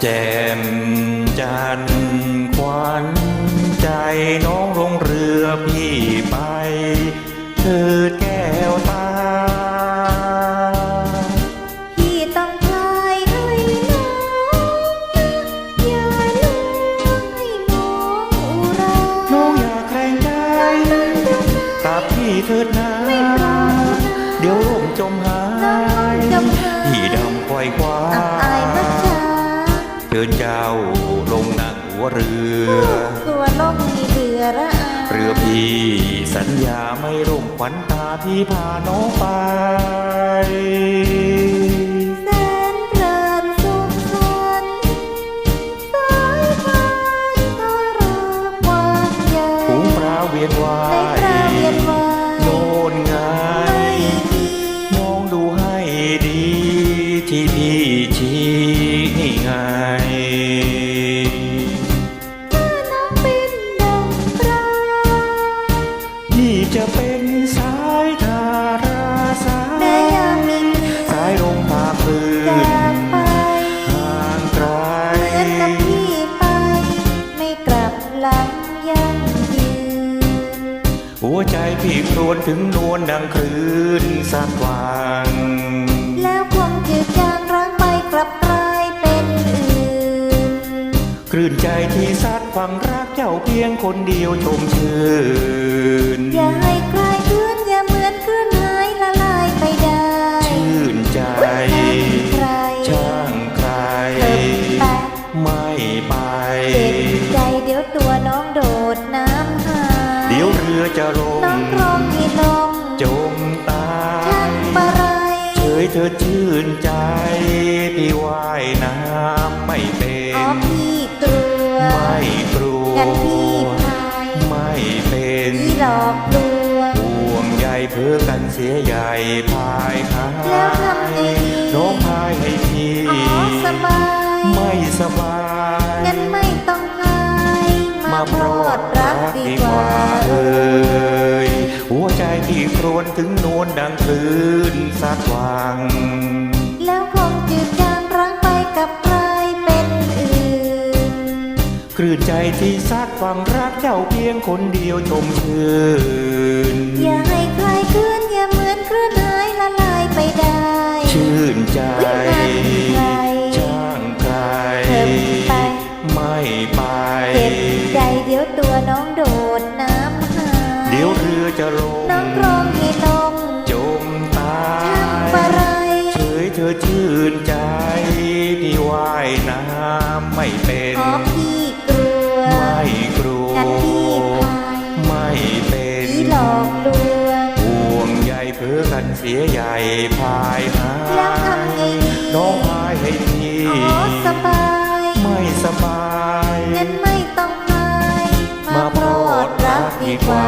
แจ่มจันทร์ควันใจน้องลงเรือพี่ไปเถิดแก้วตา พี่ต้องพายให้น้องอย่าลืมให้น้องอุราน้องอย่าแครงใจตาพี่เถิดนะ เดี๋ยวลมจมหายพี่ดำควายควา เดินเจ้าลงนั่งหัวเรือ ตัวลมมีเรือระอาเรือพี่สัญญาไม่ร่มขวัญตาพี่พาน้องไปแสนเพลินสุขสันต์สายทานทาราความใหญ่ฝูงปลาเวียนวาในยคราเวียนวายโน่นไงไม่มีมองดูให้ดี ที่พี่ชี้นี่ไง จะเป็นสายทาราสาแม้ยามมีสายลงพาคลื่จากนไปห่างไกลเหมือนกับพี่ไปไม่กลับหลังยังยืนหัวใจพี่ครวญถึงนวลดังคลื่นสักวันแนใจที่ซัดฟังรักเจ้าเพียงคนเดียวชมชื่น อย่าให้ใครเคลื่อนอย่าเหมือนคลื่นหายละลายไปได้ชื่นใจใครช่างใครเถิบไปไม่ไปเจ็บใจเดี๋ยวตัวน้องโดดน้ำหายเดี๋ยวเรือจะลน้องงครองมีลมจมตาช่างยปะไรเฉยเธอชื่นใจพี่ว่ายน้ำไม่เป็นอ๋อพี่กลัวไม่ กลัวงั้นพี่พายไม่เป็นพี่หลอกลวงห่วงใยเพื่อกันเสียใหญ่พายหาแล้วทำไงดีน้องพายให้พี่อ๋อสบายไม่สบายงั้นไม่ต้องพายมามาพรอดรักดีกว่าเอ่ยหัวใจพี่ครวญถึงนวลดังคลื่นสักวัง คลื่นใจที่ซัดฟังรักเจ้าเพียงคนเดียวชมชื่น อย่าให้ใครเคลื่อนอย่าเหมือนเคลื่อนหายละลายไปได้ชื่นใจอุ๊ยนั่นใครช่างใครเถิบไปไม่ไปเจ็บใจเดี๋ยวตัวน้องโดดน้ำหายเดี๋ยวเรือจะลงน้องร้องให้ลมจมตาช่างปะไรเฉยเธอชื่นใจพี่ว่ายน้ำไม่เป็น วงใยเพื่อกันเสียใหญ่พายหาแล้วทำไงดีน้องพายให้พี่อ๋อสบาย ไม่สบายงั้นไม่ต้องพาย มาโปรดรักดีกว่า